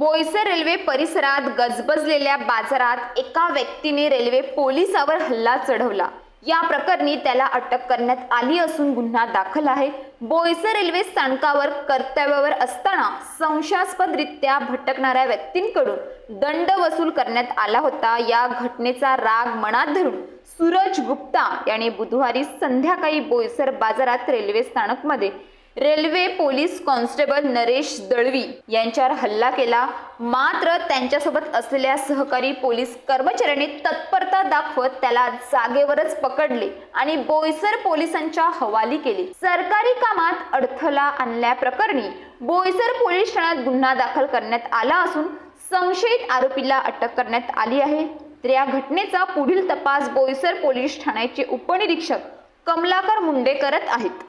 Boisar railway परिसरात गजबजलेल्या बाजारात एका व्यक्तीने रेल्वे पोलिसावर हल्ला चढवला. या प्रकरणी त्याला अटक करण्यात आली असून गुन्हा दाखल आहे. बोईसर रेल्वे स्थानकावर कर्तव्यावर असताना संशयास्पदरित्या भटकणाऱ्या व्यक्तींकडून दंड वसूल करण्यात आला होता. या घटनेचा राग मनात धरून सूरज गुप्ता याने बुधवारी संध्याकाळी बोईसर बाजारात railway स्थानकमध्ये railway police constable Naresh Dalvi यांच्यावर हल्ला केला. मात्र त्यांच्यासोबत असलेल्या सहकारी पोलीस कर्मचाऱ्यांनी तत्परता दाखवत त्याला जागेवरच पकडले आणि बोईसर पोलिसांच्या हवाली केले. सरकारी कामात अडथळा आणल्याप्रकरणी बोईसर पोलीस ठाण्यात गुन्हा दाखल करण्यात आला असून संशयित आरोपीला अटक करण्यात आली आहे. तर या घटनेचा पुढील तपास बोईसर पोलीस ठाण्याचे उपनिरीक्षक कमलाकर मुंडे करत आहेत.